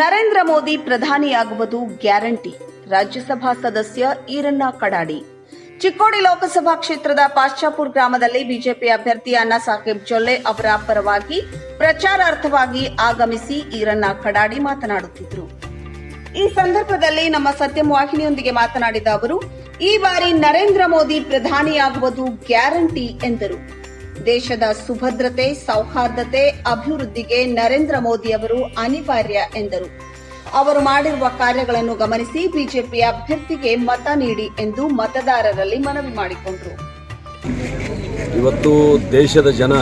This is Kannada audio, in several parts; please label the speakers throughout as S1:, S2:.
S1: ನರೇಂದ್ರ ಮೋದಿ ಪ್ರಧಾನಿಯಾಗುವುದು ಗ್ಯಾರಂಟಿ. ರಾಜ್ಯಸಭಾ ಸದಸ್ಯ ಈರಣ್ಣ ಕಡಾಡಿ. ಚಿಕ್ಕೋಡಿ ಲೋಕಸಭಾ ಕ್ಷೇತ್ರದ ಪಾಶ್ಚಾಪುರ್ ಗ್ರಾಮದಲ್ಲಿ ಬಿಜೆಪಿ ಅಭ್ಯರ್ಥಿ ಅಣ್ಣಾ ಸಾಹೇಬ್ ಜೊಲ್ಲೆ ಅವರ ಪರವಾಗಿ ಪ್ರಚಾರಾರ್ಥವಾಗಿ ಆಗಮಿಸಿ ಈರಣ್ಣ ಕಡಾಡಿ ಮಾತನಾಡುತ್ತಿದ್ದರು. ಈ ಸಂದರ್ಭದಲ್ಲಿ ನಮ್ಮ ಸತ್ಯಂ ವಾಹಿನಿಯೊಂದಿಗೆ ಮಾತನಾಡಿದ ಅವರು, ಈ ಬಾರಿ ನರೇಂದ್ರ ಮೋದಿ ಪ್ರಧಾನಿಯಾಗುವುದು ಗ್ಯಾರಂಟಿ ಎಂದರು. ದೇಶದ ಸುಭದ್ರತೆ, ಸೌಹಾರ್ದತೆ, ಅಭಿವೃದ್ಧಿಗೆ ನರೇಂದ್ರ ಮೋದಿ ಅವರು ಅನಿವಾರ್ಯ ಎಂದರು. ಅವರು ಮಾಡಿರುವ ಕಾರ್ಯಗಳನ್ನು ಗಮನಿಸಿ ಬಿಜೆಪಿ ಅಭ್ಯರ್ಥಿಗೆ ಮತ ನೀಡಿ ಎಂದು ಮತದಾರರಲ್ಲಿ ಮನವಿ ಮಾಡಿಕೊಂಡರು.
S2: ಇವತ್ತು ದೇಶದ ಜನ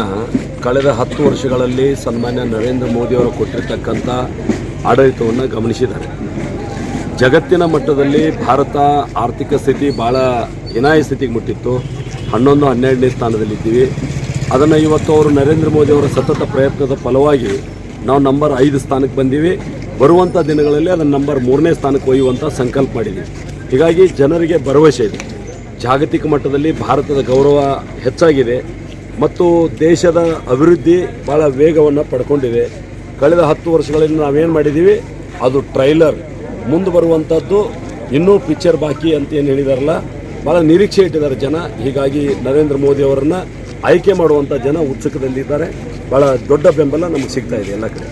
S2: ಕಳೆದ ಹತ್ತು ವರ್ಷಗಳಲ್ಲಿ ಸನ್ಮಾನ್ಯ ನರೇಂದ್ರ ಮೋದಿ ಅವರು ಕೊಟ್ಟಿರತಕ್ಕಂಥ ಆಡಳಿತವನ್ನು ಗಮನಿಸಿದ್ದಾರೆ. ಜಗತ್ತಿನ ಮಟ್ಟದಲ್ಲಿ ಭಾರತ ಆರ್ಥಿಕ ಸ್ಥಿತಿ ಭಾಳ ಹೀನಾಯ ಸ್ಥಿತಿಗೆ ಮುಟ್ಟಿತ್ತು. ಹನ್ನೊಂದು, ಹನ್ನೆರಡನೇ ಸ್ಥಾನದಲ್ಲಿದ್ದೀವಿ. ಅದನ್ನು ಇವತ್ತು ಅವರು ನರೇಂದ್ರ ಮೋದಿ ಅವರ ಸತತ ಪ್ರಯತ್ನದ ಫಲವಾಗಿ ನಾವು ನಂಬರ್ ಐದು ಸ್ಥಾನಕ್ಕೆ ಬಂದೀವಿ. ಬರುವಂಥ ದಿನಗಳಲ್ಲಿ ಅದನ್ನು ನಂಬರ್ ಮೂರನೇ ಸ್ಥಾನಕ್ಕೆ ಒಯ್ಯುವಂಥ ಸಂಕಲ್ಪ ಮಾಡಿದ್ದೀವಿ ಹೀಗಾಗಿ ಜನರಿಗೆ ಭರವಸೆ ಇದೆ. ಜಾಗತಿಕ ಮಟ್ಟದಲ್ಲಿ ಭಾರತದ ಗೌರವ ಹೆಚ್ಚಾಗಿದೆ. ಮತ್ತು ದೇಶದ ಅಭಿವೃದ್ಧಿ ಭಾಳ ವೇಗವನ್ನು ಪಡ್ಕೊಂಡಿದೆ. ಕಳೆದ ಹತ್ತು ವರ್ಷಗಳಲ್ಲಿ ನಾವೇನು ಮಾಡಿದ್ದೀವಿ ಅದು ಟ್ರೈಲರ್. ಮುಂದೆ ಬರುವಂಥದ್ದು ಇನ್ನೂ ಪಿಕ್ಚರ್ ಬಾಕಿ ಅಂತ ಏನು ಹೇಳಿದಾರಲ್ಲ ಭಾಳ ನಿರೀಕ್ಷೆ ಇಟ್ಟಿದ್ದಾರೆ ಜನ. ಹೀಗಾಗಿ ನರೇಂದ್ರ ಮೋದಿ ಅವರನ್ನು ಆಯ್ಕೆ ಮಾಡುವಂಥ ಜನ ಉತ್ಸುಕದಲ್ಲಿದ್ದಾರೆ. ಭಾಳ ದೊಡ್ಡ ಬೆಂಬಲ ನಮಗೆ ಸಿಗ್ತಾ ಇದೆ ಎಲ್ಲ ಕಡೆ.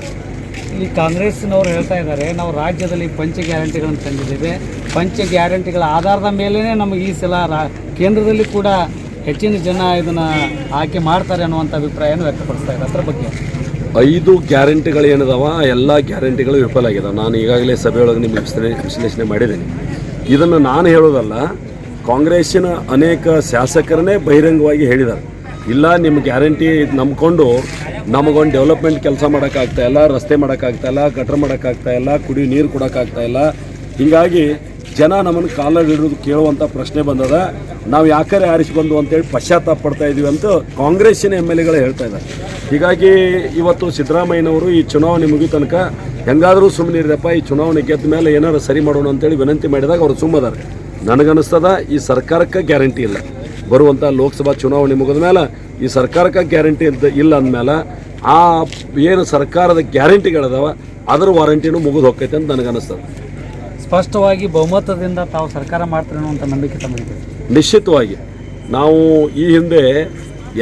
S3: ಇಲ್ಲಿ ಕಾಂಗ್ರೆಸ್ನವರು ಹೇಳ್ತಾ ಇದ್ದಾರೆ ನಾವು ರಾಜ್ಯದಲ್ಲಿ ಪಂಚ ಗ್ಯಾರಂಟಿಗಳನ್ನು ತಂದಿದ್ದೇವೆ. ಪಂಚ ಗ್ಯಾರಂಟಿಗಳ ಆಧಾರದ ಮೇಲೇ ನಮಗೆ ಈ ಸಲ ರಾ ಕೇಂದ್ರದಲ್ಲಿ ಕೂಡ ಹೆಚ್ಚಿನ ಜನ ಇದನ್ನು ಆಯ್ಕೆ ಮಾಡ್ತಾರೆ ಅನ್ನುವಂಥ ಅಭಿಪ್ರಾಯವನ್ನು ವ್ಯಕ್ತಪಡಿಸ್ತಾ ಇದೆ ಅದರ ಬಗ್ಗೆ.
S2: ಐದು ಗ್ಯಾರಂಟಿಗಳು ಏನಿದಾವ? ಎಲ್ಲ ಗ್ಯಾರಂಟಿಗಳು ವಿಫಲ ಆಗಿದಾವೆ. ನಾನು ಈಗಾಗಲೇ ಸಭೆಯೊಳಗೆ ನಿಮಗೆ ವಿಶ್ಲೇ ವಿಶ್ಲೇಷಣೆ ಮಾಡಿದ್ದೀನಿ. ಇದನ್ನು ನಾನು ಹೇಳೋದಲ್ಲ ಕಾಂಗ್ರೆಸ್ಸಿನ ಅನೇಕ ಶಾಸಕರನ್ನೇ ಬಹಿರಂಗವಾಗಿ ಹೇಳಿದ್ದಾರೆ. ಇಲ್ಲ ನಿಮ್ಮ ಗ್ಯಾರಂಟಿ ನಂಬ್ಕೊಂಡು ನಮಗೊಂದು ಡೆವಲಪ್ಮೆಂಟ್ ಕೆಲಸ ಮಾಡೋಕ್ಕಾಗ್ತಾ ಇಲ್ಲ, ರಸ್ತೆ ಮಾಡೋಕ್ಕಾಗ್ತಾಯಿಲ್ಲ ಮಾಡೋಕ್ಕಾಗ್ತಾ ಇಲ್ಲ, ಕುಡಿ ನೀರು ಕೊಡೋಕ್ಕಾಗ್ತಾ ಇಲ್ಲ. ಹೀಗಾಗಿ ಜನ ನಮ್ಮನ್ನು ಕಾಲಲ್ಲಿ ಹಿಡಿದು ಕೇಳುವಂಥ ಪ್ರಶ್ನೆ ಬಂದದ. ನಾವು ಯಾಕರೆ ಆರಿಸಿ ಬಂದು ಅಂತೇಳಿ ಪಶ್ಚಾತ್ತಾಪ ಪಡ್ತಾ ಇದ್ದೀವಿ ಅಂತ ಕಾಂಗ್ರೆಸ್ಸಿನ ಎಂ ಎಲ್ ಎಗಳೇ ಹೇಳ್ತಾ ಇದ್ದಾರೆ. ಹೀಗಾಗಿ ಇವತ್ತು ಸಿದ್ದರಾಮಯ್ಯನವರು ಈ ಚುನಾವಣೆ ಮುಗಿದ ತನಕ ಹೆಂಗಾದರೂ ಸುಮ್ಮನೆ ಇರಪ್ಪ ಈ ಚುನಾವಣೆ ಗೆದ್ದ ಮೇಲೆ ಏನಾರು ಸರಿ ಮಾಡೋಣ ಅಂತೇಳಿ ವಿನಂತಿ ಮಾಡಿದಾಗ ಅವರು ಸುಮ್ಮದಾರೆ. ನನಗನ್ನಿಸ್ತದ, ಈ ಸರ್ಕಾರಕ್ಕೆ ಗ್ಯಾರಂಟಿ ಇಲ್ಲ. ಬರುವಂಥ ಲೋಕಸಭಾ ಚುನಾವಣೆ ಮುಗಿದ ಮೇಲೆ ಈ ಸರ್ಕಾರಕ್ಕೆ ಗ್ಯಾರಂಟಿ ಅಂತ ಇಲ್ಲ ಅಂದಮೇಲೆ ಆ ಏನು ಸರ್ಕಾರದ ಗ್ಯಾರಂಟಿಗಳದಾವ ಅದರ ವಾರಂಟಿನೂ ಮುಗಿದು ಹೋಗ್ತೈತೆ ಅಂತ ನನಗನ್ನಿಸ್ತದೆ
S3: ಸ್ಪಷ್ಟವಾಗಿ ಬಹುಮತದಿಂದ ತಾವು ಸರ್ಕಾರ ಮಾಡ್ತಾರೆ ಅನ್ನುವಂಥ ನಂಬಿಕೆ ತಮಗೆ
S2: ನಿಶ್ಚಿತವಾಗಿ. ನಾವು ಈ ಹಿಂದೆ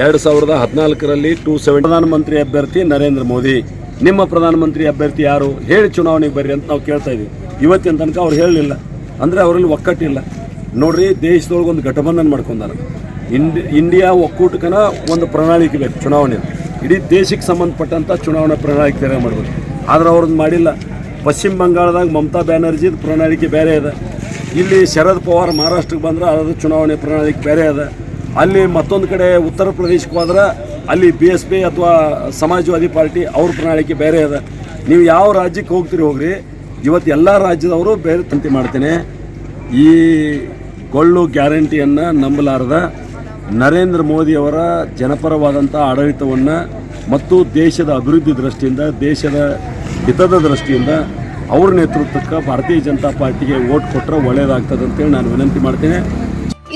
S2: ಎರಡು ಸಾವಿರದ ಹದಿನಾಲ್ಕರಲ್ಲಿ ಟೂ ಸೆವೆನ್ ಪ್ರಧಾನಮಂತ್ರಿ ಅಭ್ಯರ್ಥಿ ನರೇಂದ್ರ ಮೋದಿ. ನಿಮ್ಮ ಪ್ರಧಾನಮಂತ್ರಿ ಅಭ್ಯರ್ಥಿ ಯಾರು? ಹೇಳಿ ಚುನಾವಣೆಗೆ ಬರ್ರಿ ಅಂತ ನಾವು ಕೇಳ್ತಾ ಇದ್ದೀವಿ ಇವತ್ತಿನ ತನಕ ಅವ್ರು ಹೇಳಲಿಲ್ಲ. ಅಂದರೆ ಅವರಲ್ಲಿ ಒಕ್ಕಟ್ಟಿಲ್ಲ. ನೋಡ್ರಿ, ದೇಶದೊಳಗೆ ಒಂದು ಘಟಬಂಧನ ಮಾಡ್ಕೊಂಡಾರ. ಇಂಡಿ, ಇಂಡಿಯಾ ಒಕ್ಕೂಟಕನ ಒಂದು ಪ್ರಣಾಳಿಕೆ ಬೇಕು ಚುನಾವಣೆ. ಇಡೀ ದೇಶಕ್ಕೆ ಸಂಬಂಧಪಟ್ಟಂಥ ಚುನಾವಣಾ ಪ್ರಣಾಳಿಕೆ ತಯಾರು ಮಾಡ್ಬೋದು ಆದ್ರೆ ಅವ್ರದ್ದು ಮಾಡಿಲ್ಲ. ಪಶ್ಚಿಮ ಬಂಗಾಳದಾಗ ಮಮತಾ ಬ್ಯಾನರ್ಜಿದ ಪ್ರಣಾಳಿಕೆ ಬೇರೆ ಇದೆ ಇಲ್ಲಿ ಶರದ್ ಪವಾರ್ ಮಹಾರಾಷ್ಟ್ರಕ್ಕೆ ಬಂದ್ರೆ ಅದು ಚುನಾವಣೆ ಪ್ರಣಾಳಿಕೆ ಬೇರೆ ಅದ. ಅಲ್ಲಿ ಮತ್ತೊಂದು ಕಡೆ ಉತ್ತರ ಪ್ರದೇಶಕ್ಕೆ ಹೋದ್ರೆ ಅಲ್ಲಿ ಬಿ ಎಸ್ ಪಿ ಅಥವಾ ಸಮಾಜವಾದಿ ಪಾರ್ಟಿ ಅವ್ರ ಪ್ರಣಾಳಿಕೆ ಬೇರೆ ಅದ. ನೀವು ಯಾವ ರಾಜ್ಯಕ್ಕೆ ಹೋಗ್ತೀರಿ ಹೋಗ್ರಿ. ಇವತ್ತು ಎಲ್ಲ ರಾಜ್ಯದವರು ಬೇರೆ ತಂತಿ ಮಾಡ್ತೇನೆ. ಈ ಕೊಳ್ಳು ಗ್ಯಾರಂಟಿಯನ್ನು ನಂಬಲಾರದ ನರೇಂದ್ರ ಮೋದಿಯವರ ಜನಪರವಾದಂಥ ಆಡಳಿತವನ್ನು ಮತ್ತು ದೇಶದ ಅಭಿವೃದ್ಧಿ ದೃಷ್ಟಿಯಿಂದ, ದೇಶದ ಹಿತದ ದೃಷ್ಟಿಯಿಂದ ಅವ್ರ ನೇತೃತ್ವಕ್ಕೆ ಭಾರತೀಯ ಜನತಾ ಪಾರ್ಟಿಗೆ ವೋಟ್ ಕೊಟ್ಟರೆ ಒಳ್ಳೆಯದಾಗ್ತದೆ ಅಂತೇಳಿ ನಾನು ವಿನಂತಿ ಮಾಡ್ತೇನೆ.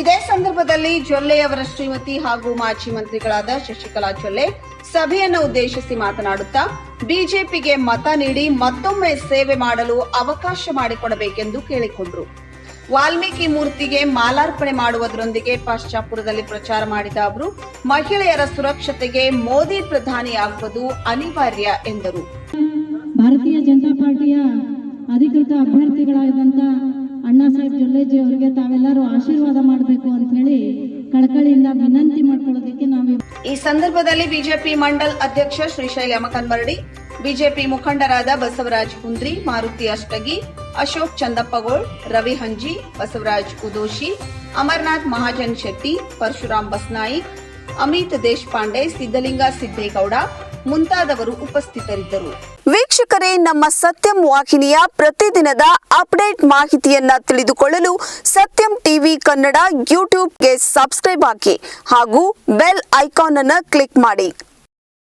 S1: ಇದೇ ಸಂದರ್ಭದಲ್ಲಿ ಜೊಲ್ಲೆ ಅವರ ಶ್ರೀಮತಿ ಹಾಗೂ ಮಾಜಿ ಮಂತ್ರಿಗಳಾದ ಶಶಿಕಲಾ ಜೊಲ್ಲೆ ಸಭೆಯನ್ನು ಉದ್ದೇಶಿಸಿ ಮಾತನಾಡುತ್ತಾ, ಬಿಜೆಪಿಗೆ ಮತ ನೀಡಿ ಮತ್ತೊಮ್ಮೆ ಸೇವೆ ಮಾಡಲು ಅವಕಾಶ ಮಾಡಿಕೊಡಬೇಕೆಂದು ಕೇಳಿಕೊಂಡರು. ವಾಲ್ಮೀಕಿ ಮೂರ್ತಿಗೆ ಮಾಲಾರ್ಪಣೆ ಮಾಡುವುದರೊಂದಿಗೆ ಪಾಶ್ಚಾಪುರದಲ್ಲಿ ಪ್ರಚಾರ ಮಾಡಿದ ಅವರು ಮಹಿಳೆಯರ ಸುರಕ್ಷತೆಗೆ ಮೋದಿ ಪ್ರಧಾನಿಯಾಗುವುದು ಅನಿವಾರ್ಯ ಎಂದರು.
S4: ಭಾರತೀಯ ಜನತಾ ಪಾರ್ಟಿಯ ಅಧಿಕೃತ ಅಭ್ಯರ್ಥಿಗಳಾದಂತ ಅಣ್ಣಾ ಸಾಹೇಬ್ ಜೊಲ್ಲೇಜಿ ಅವರಿಗೆ ತಾವೆಲ್ಲರೂ ಆಶೀರ್ವಾದ ಮಾಡಬೇಕು ಅಂತ ಹೇಳಿ ಕಳಕಳಿಯಿಂದ ವಿನಂತಿ ಮಾಡ್ಕೊಳ್ಳೋದಕ್ಕೆ ನಾವು
S1: ಈ ಸಂದರ್ಭದಲ್ಲಿ ಬಿಜೆಪಿ ಮಂಡಲ್ ಅಧ್ಯಕ್ಷ ಶ್ರೀಶೈಲ ಯಮಕನ್ಮರಡಿ ಬಿಜೆಪಿ ಮುಖಂಡರಾದ ಬಸವರಾಜ್ ಕುಂದ್ರಿ ಮಾರುತಿ ಅಷ್ಟಗಿ, ಅಶೋಕ್ ಚಂದಪ್ಪಗೋಳ್, ರವಿ ಹಂಜಿ, ಬಸವರಾಜ್ ಉದೋಶಿ, ಅಮರ್ನಾಥ್ ಮಹಾಜನ್ ಶೆಟ್ಟಿ, ಪರಶುರಾಮ್ ಬಸ್ನಾಯಿಕ್, ಅಮಿತ್ ದೇಶಪಾಂಡೆ ಸಿದ್ದಲಿಂಗ ಸಿದ್ದೇಗೌಡ ಮುಂತಾದವರು ಉಪಸ್ಥಿತರಿದ್ದರು. ವೀಕ್ಷಕರೇ, ನಮ್ಮ ಸತ್ಯಂ ವಾಹಿನಿಯ ಪ್ರತಿದಿನದ ಅಪ್ಡೇಟ್ ಮಾಹಿತಿಯನ್ನ ತಿಳಿದುಕೊಳ್ಳಲು ಸತ್ಯಂ ಟಿವಿ ಕನ್ನಡ ಯೂಟ್ಯೂಬ್ಗೆ ಸಬ್ಸ್ಕ್ರೈಬ್ ಹಾಕಿ ಹಾಗೂ ಬೆಲ್ ಐಕಾನ್ ಅನ್ನು ಕ್ಲಿಕ್ ಮಾಡಿ.